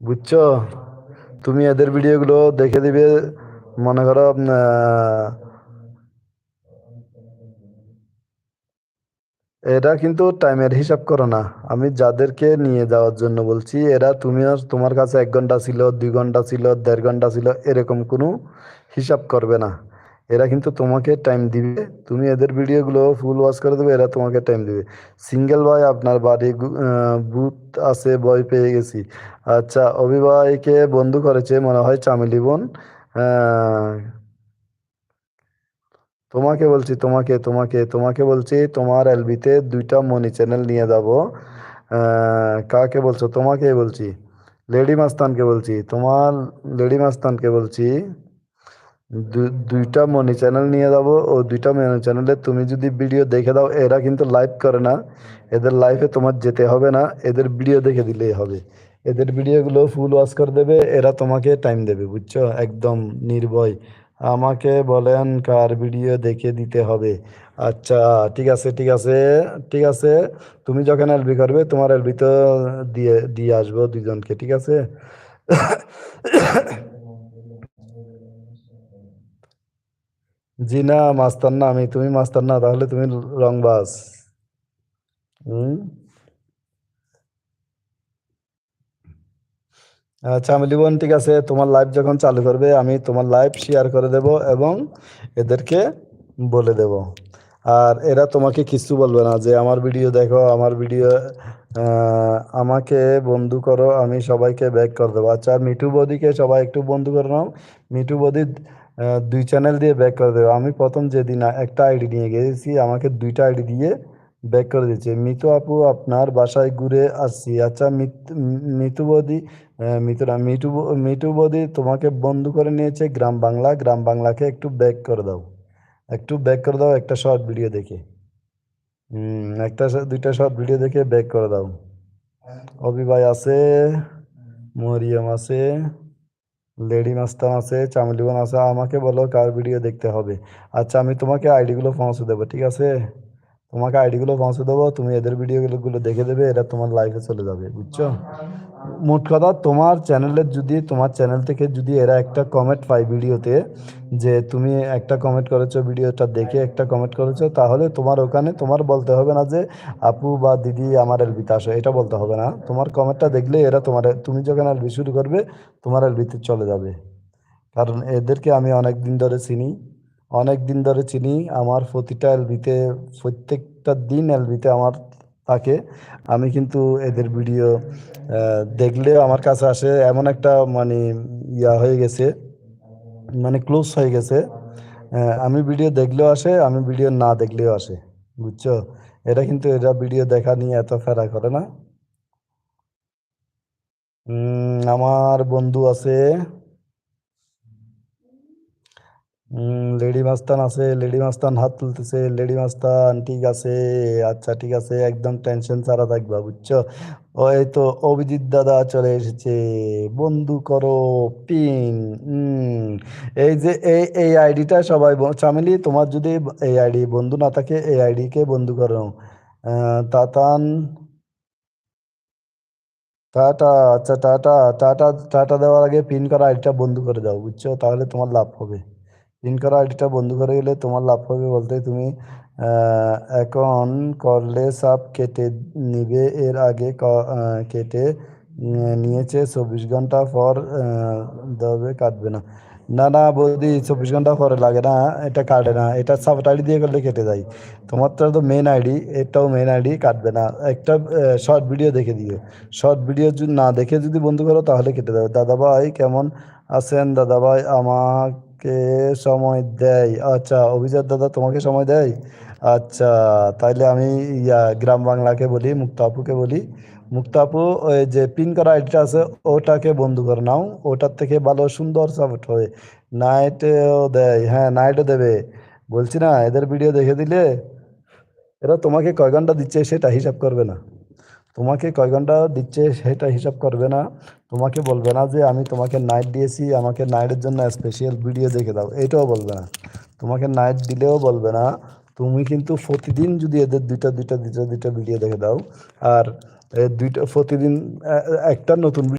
বুঝছ? তুমি এদের ভিডিওগুলো দেখে দিবে, মনে করো এরা কিন্তু টাইমের হিসাব করো না। আমি যাদেরকে নিয়ে যাওয়ার জন্য বলছি, এরা তুমি তোমার কাছে এক ঘণ্টা ছিল, দুই ঘণ্টা ছিল, দেড় ঘণ্টা ছিল, এরকম কোনো হিসাব করবে না। এরা কিন্তু তোমাকে টাইম দিবে। তুমি এদের ভিডিওগুলো ফুল ওয়াচ করে দেবে, এরা তোমাকে টাইম দিবে। সিঙ্গেল ভাই, আপনার বাড়ি ভূত আছে, ভয় পেয়ে গেছি। আচ্ছা অভিভাইকে বন্ধু করেছে, মনে হয় চামেলি বোন। তোমাকে বলছি, তোমাকে তোমাকে তোমাকে বলছি, তোমার এলবিতে দুইটা মনি চ্যানেল নিয়ে যাব। কাকে বলছো? তোমাকে বলছি। লেডি মাস্তানকে বলছি। তোমার লেডি মাস্তানকে বলছি। দুইটা মনি চ্যানেল নিয়ে যাব ও দুইটা মনি চ্যানেলে তুমি যদি ভিডিও দেখে দাও, এরা কিন্তু লাইভ করে না। এদের লাইভে তোমার যেতে হবে না। এদের ভিডিও দেখে দিলেই হবে। এদের ভিডিওগুলো ফুল ওয়াশ করে দেবে, এরা তোমাকে টাইম দেবে, বুঝছ? একদম নির্ভয়। আমাকে বলেন কার ভিডিও দেখে দিতে হবে। আচ্ছা ঠিক আছে ঠিক আছে ঠিক আছে। তুমি যখন এলবি করবে, তোমার এলবি তো দিয়ে দিয়ে আসব দুজনকে ঠিক আছে? জি না মাস্তান না আমি তুমি মাস্তান না তাহলে তুমি রংবাজ হুম? আচ্ছা আমি লিবন ঠিক আছে তোমার লাইভ যখন চালু করবে আমি তোমার লাইভ শেয়ার করে দেব এবং এদেরকে বলে দেব। আর এরা তোমাকে কিছু বলবে না যে আমার ভিডিও দেখো আমার ভিডিও আমাকে বন্ধু করো আমি সবাইকে ব্যাক করে দেবো। আচ্ছা মিঠু বৌদিকে সবাই একটু বন্ধু করে নাও। মিঠু বৌদি আহ, দুই চ্যানেল দিয়ে ব্যাক করে দেবো। আমি প্রথম যেদিন একটা আইডি নিয়ে গেছি আমাকে দুইটা আইডি দিয়ে ব্যাক করে দিচ্ছে মিতু আপু আপনার বাসায় ঘুরে আসছি। আচ্ছা মিত- বৌদি আহ, মিতু না মিটু মিটু বৌদি তোমাকে বন্ধু করে নিয়েছে গ্রাম বাংলা। গ্রাম বাংলাকে একটু ব্যাক করে দাও। একটু ব্যাক করে দাও একটা শর্ট ভিডিও দেখে। একটা দুইটা শর্ট ভিডিও দেখে ব্যাক করে দাও। অভি ভাই আছে মরিয়ম আছে। লেডি মাস্তান আছে চামলিবন আছে আমাকে বলো কার ভিডিও দেখতে হবে। আচ্ছা আমি তোমাকে আইডিগুলো পৌঁছে দেবো, ঠিক আছে? তোমাকে আইডিগুলো পৌঁছে দেবো, তুমি এদের ভিডিওগুলো গুলো দেখে দেবে, এরা তোমার লাইফে চলে যাবে, বুঝছ? মোট কথা, তোমার চ্যানেলের যদি তোমার চ্যানেল থেকে যদি এরা একটা কমেন্ট পায় ভিডিওতে যে তুমি একটা কমেন্ট করেছ ভিডিওটা দেখে একটা কমেন্ট করেছ, তাহলে তোমার ওখানে তোমার বলতে হবে না যে, আপু বা দিদি আমার এলবিতে আসো। এটা বলতে হবে না। তোমার কমেন্টটা দেখলে এরা তোমার তুমি যখন এলবি শুরু করবে, তোমার এলবিতে চলে যাবে। কারণ এদেরকে আমি অনেক দিন ধরে চিনি। অনেক দিন ধরে চিনি। আমার প্রতিটা এলবিতে, প্রত্যেকটা দিন এলবিতে আমার থাকে। আমি কিন্তু এদের ভিডিও দেখলেও আমার কাছে আসে এমন একটা মানে ইয়া হয়ে গেছে মানে ক্লোজ হয়ে গেছে। আমি ভিডিও দেখলেও আসে, আমি ভিডিও না দেখলেও আসে। বুঝছ? এটা কিন্তু এরা ভিডিও দেখা নিয়ে এত ফেরা করে না। আমার বন্ধু আছে লেডি মাস্তান আছে, লেডি মাস্তান হাত তুলতেছে, লেডি মাস্তান ঠিক আছে আচ্ছা ঠিক আছে, একদম টেনশন ছাড়া থাকবা, বুঝছ? ওই তো অভিজিৎ দাদা চলে এসেছে, বন্ধু করো পিং এই যে এই এই আইডিটা সবাই চামেলি তোমার যদি এই আইডি বন্ধু না থাকে, এই আইডি কে বন্ধু করো? তাতান, টাটা আচ্ছা টাটা টাটা টাটা দেওয়ার আগে পিন করা আইডিটা বন্ধ করে দাও, বুঝছ? তাহলে তোমার লাভ হবে। পিন করা আইডিটা বন্ধ করে গেলে তোমার লাভ হবে বলতে তুমি এখন করলে সাপ কেটে নিবে, এর আগে কেটে নিয়েছে চব্বিশ ঘণ্টা পর দেবে কাটবে না। না না বৌদি, চব্বিশ ঘণ্টা পরে লাগে না, এটা কাটে না, এটা সাপোর্ট আইডি দিয়ে করলে কেটে যায়। তোমার তো মেন আইডি, এটাও মেন আইডি, কাটবে না। একটা শর্ট ভিডিও দেখে দিও। শর্ট ভিডিও না দেখে যদি বন্ধু করো তাহলে কেটে দেবে দাদা ভাই কেমন আছেন? দাদা ভাই আমাকে সময় দেয়। আচ্ছা অভিজাত দাদা তোমাকে সময় দেয়? আচ্ছা তাইলে আমি ইয়া গ্রাম বাংলাকে বলি, মুক্তা আপুকে বলি। মুক্তা আপু, ওই যে পিন করা আইডিটা আছে, ওটাকে বন্ধ করে নাও। ওটার থেকে ভালো সুন্দর সাপোর্ট হবে। নাইটেও দেয়। হ্যাঁ নাইটও দেবে। বলছি না, এদের ভিডিও দেখে দিলে এরা তোমাকে কয় ঘণ্টা দিচ্ছে সেটা হিসাব করবে না। তোমাকে কয় ঘণ্টা দিচ্ছে সেটা হিসাব করবে না। তোমাকে বলবে না যে আমি তোমাকে নাইট দিয়েছি, আমাকে নাইটের জন্য স্পেশাল ভিডিও দেখে দাও। এটাও বলবে না। তোমাকে নাইট দিলেও বলবে না। তুমি কিন্তু প্রতিদিন যদি এদের দুইটা দুইটা দুইটা দুইটা ভিডিও দেখে দাও। আর দুইটা, প্রতিদিন একটা নতুন